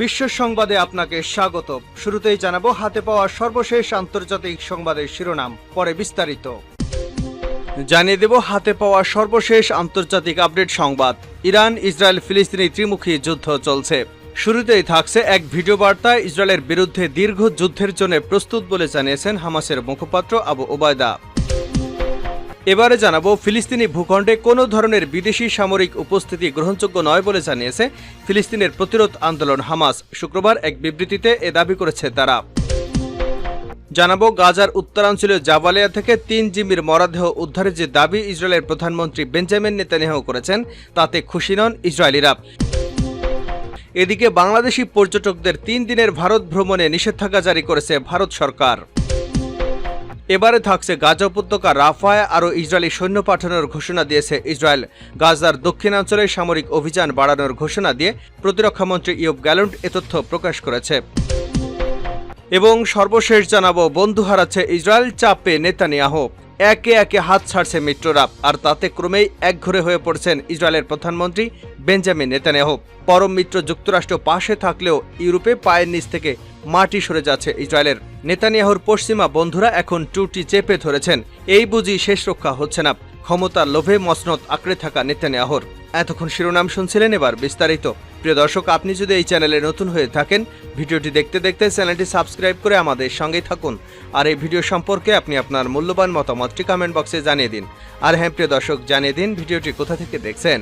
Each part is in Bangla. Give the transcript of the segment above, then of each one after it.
বিশ্ব সংবাদে আপনাকে স্বাগত। শুরুতেই জানাব, হাতে পাওয়া সর্বশেষ আন্তর্জাতিক সংবাদের শিরোনাম, পরে বিস্তারিত। জানিয়ে দেব, হাতে পাওয়া সর্বশেষ আন্তর্জাতিক আপডেট সংবাদ। ইরান, ইসরায়েল, ফিলিস্তিনি ত্রিমুখী যুদ্ধ চলছে। শুরুতেই থাকছে এক ভিডিও বার্তায় ইসরায়েলের বিরুদ্ধে দীর্ঘ যুদ্ধের জন্য প্রস্তুত বলে জানিয়েছেন হামাসের মুখপাত্র আবু ওবায়দা। এবারে জানাব, ফিলিস্তিনি ভূখণ্ডে কোনো ধরনের বিদেশি সামরিক উপস্থিতি গ্রহণযোগ্য নয় বলে জানিয়েছে ফিলিস্তিনের প্রতিরোধ আন্দোলন হামাস। শুক্রবার এক বিবৃতিতে এ দাবি করেছে তারা। জানাব, গাজার উত্তরাঞ্চলীয় জাবালিয়া থেকে তিন জিমির মরদেহ উদ্ধারের যে দাবি ইসরায়েলের প্রধানমন্ত্রী বেঞ্জামিন নেতানিয়াহু করেছেন, তাতে খুশি নন ইসরায়েলিরা। এদিকে বাংলাদেশি পর্যটকদের তিন দিনের ভারত ভ্রমণে নিষেধাজ্ঞা জারি করেছে ভারত সরকার। এবারে থাকছে গাজা উপত্যকা রাফায় আরও ইসরায়েলি সৈন্য পাঠানোর ঘোষণা দিয়েছে ইসরায়েল। গাজার দক্ষিণাঞ্চলে সামরিক অভিযান বাড়ানোর ঘোষণা দিয়ে প্রতিরক্ষামন্ত্রী ইয়ব গ্যালন্ট এ তথ্য প্রকাশ করেছে। এবং সর্বশেষ জানাব, বন্ধু হারাচ্ছে ইসরায়েল, চাপে নেতানিয়াহু। একে একে হাত ছাড়ছে মিত্ররা, আর তাতে ক্রমেই একঘরে হয়ে পড়ছেন ইসরায়েলের প্রধানমন্ত্রী বেঞ্জামিন নেতানিয়াহু। পরম মিত্র যুক্তরাষ্ট্র পাশে থাকলেও ইউরোপে পায়ের নিচ থেকে মাটি সরে যাচ্ছে ইসরায়েলের। নেতানিয়াহুর পশ্চিমা বন্ধুরা এখন টুটি চেপে ধরেছেন। এই বুঝি শেষ রক্ষা হচ্ছে না। ক্ষমতার লোভে মসনদ আঁকড়ে থাকা নেতানিয়াহুর। এতক্ষণ শিরোনাম শুনছিলেন এবার বিস্তারিত। প্রিয় দর্শক, আপনি যদি এই চ্যানেলে নতুন হয়ে থাকেন, ভিডিওটি দেখতে দেখতে চ্যানেলটি সাবস্ক্রাইব করে আমাদের সঙ্গেই থাকুন। আর এই ভিডিও সম্পর্কে আপনি আপনার মূল্যবান মতামতটি কমেন্ট বক্সে জানিয়ে দিন। আর হ্যাঁ প্রিয় দর্শক, জানিয়ে দিন ভিডিওটি কোথা থেকে দেখছেন।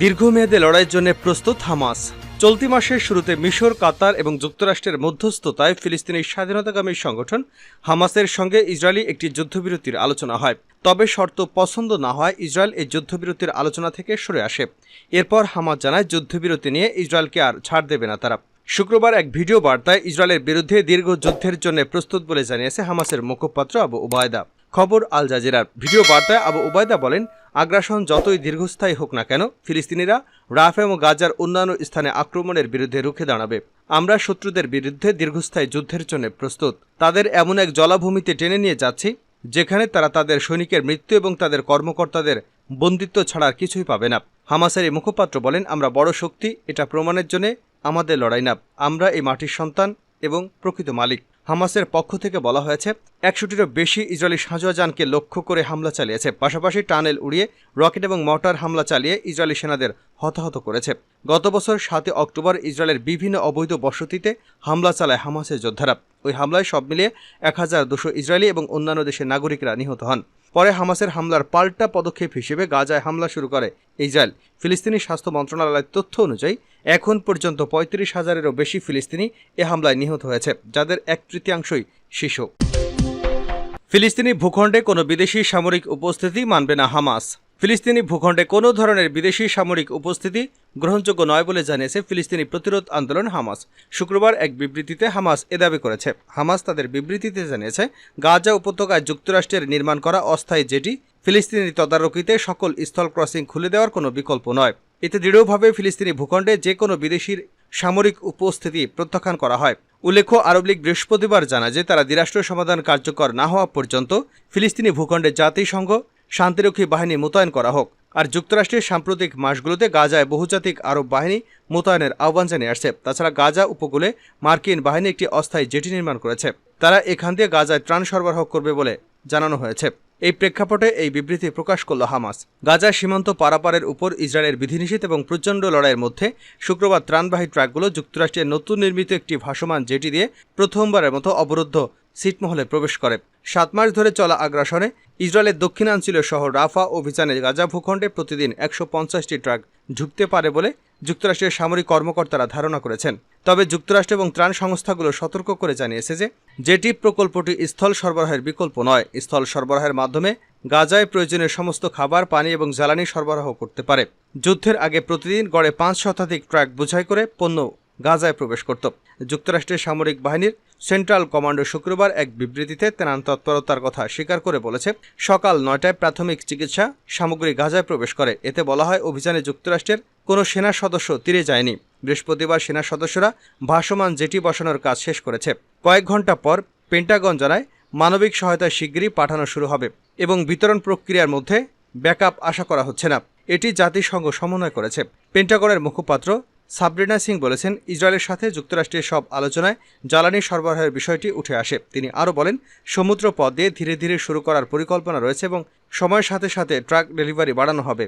দীর্ঘমেয়াদে লড়াইয়ের জন্য প্রস্তুত হামাস। চলতি মাসের শুরুতে মিশর, কাতার এবং যুক্তরাষ্ট্রের মধ্যস্থতায় ফিলিস্তিনের স্বাধীনতাকামী সংগঠন হামাসের সঙ্গে ইসরায়েলি একটি যুদ্ধবিরতির আলোচনা হয়। তবে শর্ত পছন্দ না হয় ইসরায়েল এই যুদ্ধবিরতির আলোচনা থেকে সরে আসে। এরপর হামাস জানায়, যুদ্ধবিরতি নিয়ে ইসরায়েলকে আর ছাড় দেবে না তারা। শুক্রবার এক ভিডিও বার্তায় ইসরায়েলের বিরুদ্ধে দীর্ঘ যুদ্ধের জন্য প্রস্তুত বলে জানিয়েছে হামাসের মুখপাত্র আবু উবায়দা। খবর আল জাজিরার। ভিডিও বার্তায় আবু উবায়দা বলেন আগ্রাসন যতই দীর্ঘস্থায়ী হোক না কেন, ফিলিস্তিনিরা রাফ এবং গাজার অন্যান্য স্থানে আক্রমণের বিরুদ্ধে রুখে দাঁড়াবে। আমরা শত্রুদের বিরুদ্ধে দীর্ঘস্থায়ী যুদ্ধের জন্য প্রস্তুত। তাদের এমন এক জলাভূমিতে টেনে নিয়ে যাচ্ছি, যেখানে তারা তাদের সৈনিকের মৃত্যু এবং তাদের কর্মকর্তাদের বন্দিত্ব ছাড়া আর কিছুই পাবে না। হামাসের এই মুখপাত্র বলেন, আমরা বড় শক্তি, এটা প্রমাণের জন্য আমাদের লড়াই না। আমরা এই মাটির সন্তান এবং প্রকৃত মালিক। হামাসের পক্ষ থেকে বলা হয়েছে, একশোটিরও বেশি ইসরায়েলি সাঁজোয়াজানকে লক্ষ্য করে হামলা চালিয়েছে। পাশাপাশি টানেল উড়িয়ে রকেট এবং মর্টার হামলা চালিয়ে ইসরায়েলি সেনাদের হতাহত করেছে। গত বছর সাতই অক্টোবর ইসরায়েলের বিভিন্ন অবৈধ বসতিতে হামলা চালায় হামাসের যোদ্ধারা। ওই হামলায় সব মিলিয়ে এক হাজার দুশো ইসরায়েলি এবং অন্যান্য দেশের নাগরিকরা নিহত হন। পরে হামাসের হামলার পাল্টা পদক্ষেপ হিসেবে গাজায় হামলা শুরু করে ইসরায়েল। ফিলিস্তিনি স্বাস্থ্য মন্ত্রণালয়ের তথ্য অনুযায়ী, এখন পর্যন্ত পঁয়ত্রিশ হাজারেরও বেশি ফিলিস্তিনি এ হামলায় নিহত হয়েছে, যাদের এক তৃতীয়াংশই শিশু। ফিলিস্তিনি ভূখণ্ডে কোনো বিদেশি সামরিক উপস্থিতি মানবে না হামাস। ফিলিস্তিনি ভূখণ্ডে কোনো ধরনের বিদেশি সামরিক উপস্থিতি গ্রহণযোগ্য নয় বলে জানিয়েছে ফিলিস্তিনি প্রতিরোধ আন্দোলন হামাস। শুক্রবার এক বিবৃতিতে হামাস এ দাবি করেছে। হামাস তাদের বিবৃতিতে জানিয়েছে, গাজা উপত্যকায় যুক্তরাষ্ট্রের নির্মাণ করা অস্থায়ী জেটি ফিলিস্তিনি তদারকিতে সকল স্থল ক্রসিং খুলে দেওয়ার কোনো বিকল্প নয়। এতে দৃঢ়ভাবে ফিলিস্তিনি ভূখণ্ডে যে কোনো বিদেশির সামরিক উপস্থিতি প্রত্যাখ্যান করা হয়। উল্লেখ্য, আরব লীগ বৃহস্পতিবার জানা যে তারা দ্বিরাষ্ট্র সমাধান কার্যকর না হওয়া পর্যন্ত ফিলিস্তিনি ভূখণ্ডে জাতিসংঘ শান্তিরক্ষী বাহিনী মোতায়েন করা হোক। আর যুক্তরাষ্ট্রের সাম্প্রতিক মাসগুলোতে গাজায় বহুজাতিক আরব বাহিনী মোতায়েনের আহ্বান জানিয়ে আসছে। তাছাড়া গাজা উপকূলে মার্কিন বাহিনী একটি অস্থায়ী জেটি নির্মাণ করেছে। তারা এখান দিয়ে গাজায় ত্রাণ সরবরাহ করবে বলে জানানো হয়েছে। এই প্রেক্ষাপটে এই বিবৃতি প্রকাশ করল হামাস। গাজা সীমান্ত পারাপারের উপর ইসরায়েলের বিধিনিষেধ এবং প্রচণ্ড লড়াইয়ের মধ্যে শুক্রবার ত্রাণবাহী ট্রাকগুলো যুক্তরাষ্ট্রের নতুন নির্মিত একটি ভাসমান জেটি দিয়ে প্রথমবারের মতো অবরুদ্ধ সিটমহলে প্রবেশ করে। সাত মাস ধরে চলা আগ্রাসনে ইসরায়েলের দক্ষিণাঞ্চলীয় শহর রাফা অভিযানে গাজা ভূখণ্ডে প্রতিদিন একশো পঞ্চাশটি ট্রাক ঢুকতে পারে বলে যুক্তরাষ্ট্রের সামরিক কর্মকর্তারা ধারণা করেছেন। তবে যুক্তরাষ্ট্র এবং ত্রাণ সংস্থাগুলো সতর্ক করে জানিয়েছে যে, জেটি প্রকল্পটি স্থল সরবরাহের বিকল্প নয়। স্থল সরবরাহের মাধ্যমে গাজায় প্রয়োজনীয় সমস্ত খাবার, পানি এবং জ্বালানি সরবরাহ করতে পারে। যুদ্ধের আগে প্রতিদিন গড়ে পাঁচ শতাধিক ট্রাক বোঝাই করে পণ্য গাজায় প্রবেশ করত। যুক্তরাষ্ট্রের সামরিক বাহিনীর সেন্ট্রাল কমান্ডো শুক্রবার এক বিবৃতিতে তেনান তৎপরতার কথা স্বীকার করে বলেছে, সকাল নয়টায় প্রাথমিক চিকিৎসা সামগ্রী গাজায় প্রবেশ করে। এতে বলা হয়, অভিযানে যুক্তরাষ্ট্রের কোনো সেনা সদস্য তীরে যায়নি। বৃহস্পতিবার সেনা সদস্যরা ভাসমান জেটি বসানোর কাজ শেষ করেছে। কয়েক ঘণ্টা পর পেন্টাগন জানায়, মানবিক সহায়তা শিগগিরই পাঠানো শুরু হবে এবং বিতরণ প্রক্রিয়ার মধ্যে ব্যাকআপ আশা করা হচ্ছে না। এটি জাতিসংঘ সমন্বয় করেছে। পেন্টাগনের মুখপাত্র সাবরিনা সিং বলেছেন, ইসরায়েলের সাথে যুক্তরাষ্ট্রের সব আলোচনায় জ্বালানি সরবরাহের বিষয়টি উঠে আসে। তিনি আরও বলেন, সমুদ্র পথ দিয়ে ধীরে ধীরে শুরু করার পরিকল্পনা রয়েছে এবং সময়ের সাথে সাথে ট্রাক ডেলিভারি বাড়ানো হবে।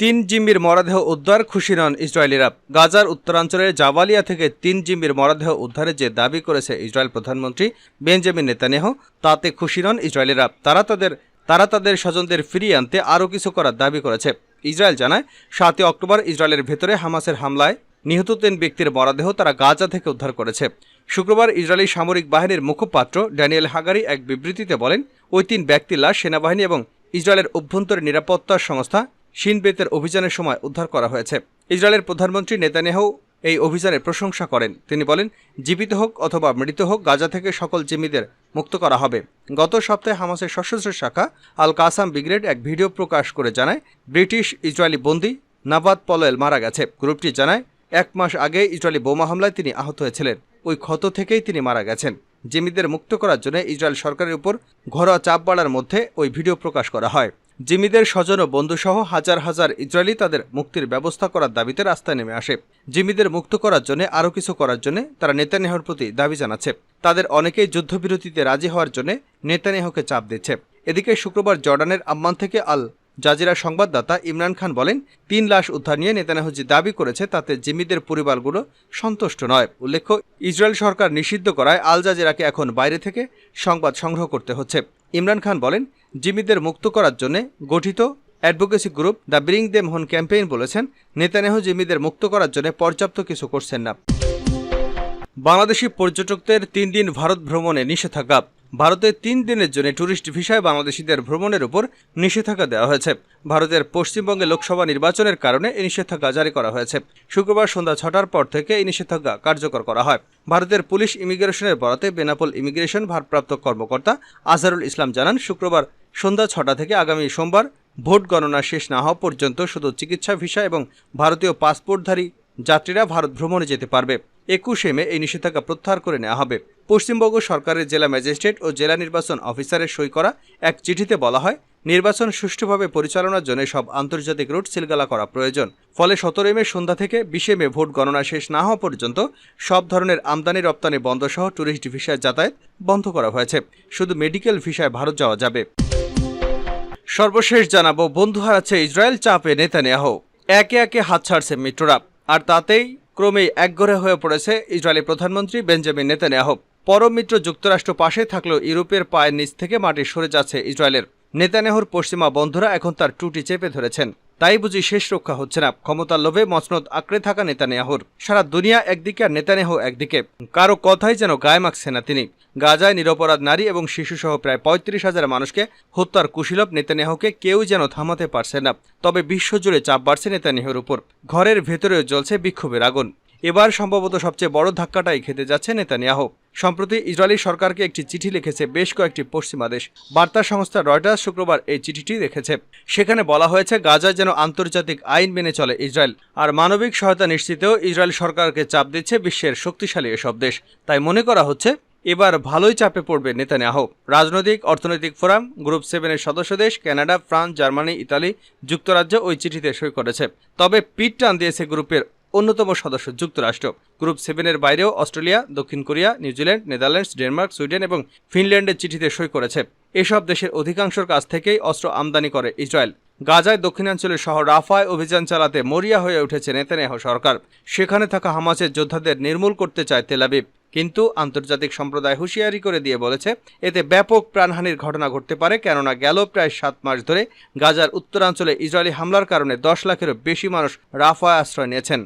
তিন জিম্মির মরদেহ উদ্ধার, খুশি নন ইসরায়েলিরা। গাজার উত্তরাঞ্চলের জাবালিয়া থেকে তিন জিম্মির মরদেহ উদ্ধারের যে দাবি করেছে ইসরায়েল প্রধানমন্ত্রী বেঞ্জামিন নেতানিয়াহ, তাতে খুশি নন ইসরায়েলিরা। তারা তাদের তারা তাদের স্বজনদের ফিরিয়ে আনতে আরও কিছু করার দাবি করেছে। ইসরায়েল জানায়, সাতই অক্টোবর ইসরায়েলের ভেতরে হামাসের হামলায় নিহত তিন ব্যক্তির মরাদেহ তারা গাজা থেকে উদ্ধার করেছে। শুক্রবার ইসরায়েলি সামরিক বাহিনীর মুখপাত্র ড্যানিয়েল হাগারি এক বিবৃতিতে বলেন, ওই তিন ব্যক্তি লাশ সেনাবাহিনী এবং ইসরায়েলের অভ্যন্তরীণ নিরাপত্তা সংস্থা শিনবেতের অভিযানের সময় উদ্ধার করা হয়েছে। ইসরায়েলের প্রধানমন্ত্রী নেতানিয়াহু এই অভিযানের প্রশংসা করেন। তিনি বলেন, জীবিত হোক অথবা মৃত হোক, গাজা থেকে সকল জিম্মিদের মুক্ত করা হবে। গত সপ্তাহে হামাসের সশস্ত্র শাখা আল কাসাম ব্রিগেড এক ভিডিও প্রকাশ করে জানায়, ব্রিটিশ ইসরায়েলি বন্দী নাবাদ পলয়েল মারা গেছে। গ্রুপটি জানায়, এক মাস আগে ইসরায়েলি বোমা হামলায় তিনি আহত হয়েছিলেন। ওই ক্ষত থেকেই তিনি মারা গেছেন। জিম্মিদের মুক্ত করার জন্য ইসরায়েল সরকারের উপর ঘরোয়া চাপ বাড়ার মধ্যে ওই ভিডিও প্রকাশ করা হয়। জিম্মিদের স্বজন ও বন্ধুসহ হাজার হাজার ইসরায়েলি তাদের মুক্তির ব্যবস্থা করার দাবিতে রাস্তায় নেমে আসে। জিমিদের মুক্ত করার জন্য, আরও কিছু করার জন্য তারা নেতানিয়াহুর প্রতি দাবি জানাচ্ছে। তাদের অনেকেই যুদ্ধবিরতিতে রাজি হওয়ার জন্য নেতানিয়াহুকে চাপ দিচ্ছে। এদিকে শুক্রবার জর্ডানের আম্মান থেকে আল জাজিরা সংবাদদাতা ইমরান খান বলেন, তিন লাশ উদ্ধার নিয়ে নেতানিয়াহু যে দাবি করেছে তাতে জিম্মিদের পরিবারগুলো সন্তুষ্ট নয়। উল্লেখ্য, ইসরায়েল সরকার নিষিদ্ধ করায় আল জাজিরাকে এখন বাইরে থেকে সংবাদ সংগ্রহ করতে হচ্ছে। ইমরান খান বলেন, জিম্মিদের মুক্ত করার জন্য গঠিত advocacy group the Bring Them Home campaign বলেছেন, নেতানিয়াহু জিম্মিদের মুক্ত করার জন্য পর্যাপ্ত কিছু করছেন না। বাংলাদেশি পর্যটকদের তিন দিন ভারত ভ্রমণে নিষেধাজ্ঞা। ভারতে তিন দিনের জন্য ট্যুরিস্ট ভিসায় বাংলাদেশিদের ভ্রমণের উপর নিষেধাজ্ঞা দেওয়া হয়েছে। ভারতের পশ্চিমবঙ্গে লোকসভা নির্বাচনের কারণে এই নিষেধাজ্ঞা জারি করা হয়েছে। শুক্রবার সন্ধ্যা ছটার পর থেকে এই নিষেধাজ্ঞা কার্যকর করা হয়। ভারতের পুলিশ ইমিগ্রেশনের বরাতে বেনাপোল ইমিগ্রেশন ভারপ্রাপ্ত কর্মকর্তা আজহারুল ইসলাম জানান, শুক্রবার সন্ধ্যা ছটা থেকে আগামী সোমবার ভোট গণনা শেষ না হওয়া পর্যন্ত শুধু চিকিৎসা ভিসা এবং ভারতীয় পাসপোর্টধারী যাত্রীরা ভারত ভ্রমণে যেতে পারবে। একুশে মে এই নিষেধাজ্ঞা প্রত্যাহার করে নেওয়া হবে। পশ্চিমবঙ্গ সরকারের জেলা ম্যাজিস্ট্রেট ও জেলা নির্বাচন অফিসারের সই করা এক চিঠিতে বলা হয়, নির্বাচন সুষ্ঠুভাবে পরিচালনার জন্য সব আন্তর্জাতিক রুট সিলগালা করা প্রয়োজন। ফলে সতেরোই মে সন্ধ্যা থেকে বিশে মে ভোট গণনা শেষ না হওয়া পর্যন্ত সব ধরনের আমদানি, রপ্তানি বন্ধ সহ ট্যুরিস্ট ভিসায় যাতায়াত বন্ধ করা হয়েছে। শুধু মেডিকেল ভিসায় ভারত যাওয়া যাবে। সর্বশেষ জানাব, বন্ধু হারাচ্ছে ইসরায়েল চাপে নেতানিয়াহু। একে একে হাত ছাড়ছে মিত্ররা। আর তাতেই ক্রমেই একঘরে হয়ে পড়েছে ইসরায়েলি প্রধানমন্ত্রী বেঞ্জামিন নেতানিয়াহু। পরম মিত্র যুক্তরাষ্ট্র পাশে থাকলেও ইউরোপের পায়ের নিচ থেকে মাটি সরে যাচ্ছে ইসরায়েলের। নেতানিয়াহুর পশ্চিমা বন্ধুরা এখন তার টুটি চেপে ধরেছেন। তাই বুঝি শেষ রক্ষা হচ্ছে না। ক্ষমতার লোভে মসনদ আঁকড়ে থাকা নেতানিয়াহুর। সারা দুনিয়া একদিকে আর নেতানিয়াহু একদিকে। কারও কথাই যেন গায়ে মাখছে না তিনি। গাজায় নিরপরাধ নারী এবং শিশুসহ প্রায় পঁয়ত্রিশ হাজার মানুষকে হত্যার কুশীলভ নেতানিয়াহুকে কেউ যেন থামাতে পারছে না। তবে বিশ্বজুড়ে চাপ বাড়ছে নেতানিয়াহুর উপর। ঘরের ভেতরেও জ্বলছে বিক্ষোভের আগুন। এবার সম্ভবত সবচেয়ে বড় ধাক্কাটাই খেতে যাচ্ছে নেতানিয়াহু। সম্প্রতি ইসরায়েলি সরকারকে একটি চিঠি লিখেছে বেশ কয়েকটি পশ্চিমা দেশ। বার্তা সংস্থা রয়টার্স শুক্রবার এই চিঠিটি রেখেছে। সেখানে বলা হয়েছে, গাজায় যেন আন্তর্জাতিক আইন মেনে চলে ইসরায়েল, আর মানবিক সহায়তা নিশ্চিতেও ইসরায়েল সরকারকে চাপ দিচ্ছে বিশ্বের শক্তিশালী এসব দেশ। তাই মনে করা হচ্ছে, এবার ভালোই চাপে পড়বে নেতানিয়াহু। রাজনৈতিক, অর্থনৈতিক ফোরাম, গ্রুপ সেভেনের সদস্য দেশ কানাডা ফ্রান্স, জার্মানি, ইতালি, যুক্তরাজ্য ওই চিঠিতে সই করেছে। তবে পিট টান দিয়েছে গ্রুপের অন্যতম সদস্য যুক্তরাষ্ট্র। গ্রুপ সেভেনের বাইরেও অস্ট্রেলিয়া, দক্ষিণ Korea, New Zealand, Netherlands, Denmark, Sweden এবং ফিনল্যান্ডের চিঠিতে সই করেছে। এসব দেশের অধিকাংশের কাছ থেকেই অস্ত্র আমদানি করে ইসরায়েল। গাজায় দক্ষিণাঞ্চলের শহর রাফায় অভিযান চালাতে মরিয়া হয়ে উঠেছে নেতানেহ সরকার। সেখানে থাকা হামাসের যোদ্ধাদের নির্মূল করতে চায় তেলাবিব কিন্তু আন্তর্জাতিক সম্প্রদায় হুঁশিয়ারি করে দিয়ে বলেছে, এতে ব্যাপক প্রাণহানির ঘটনা ঘটতে পারে, কেননা গেল প্রায় সাত মাস ধরে গাজার উত্তরাঞ্চলে ইসরায়েলি হামলার কারণে দশ লাখেরও বেশি মানুষ রাফায় আশ্রয় নিয়েছেন।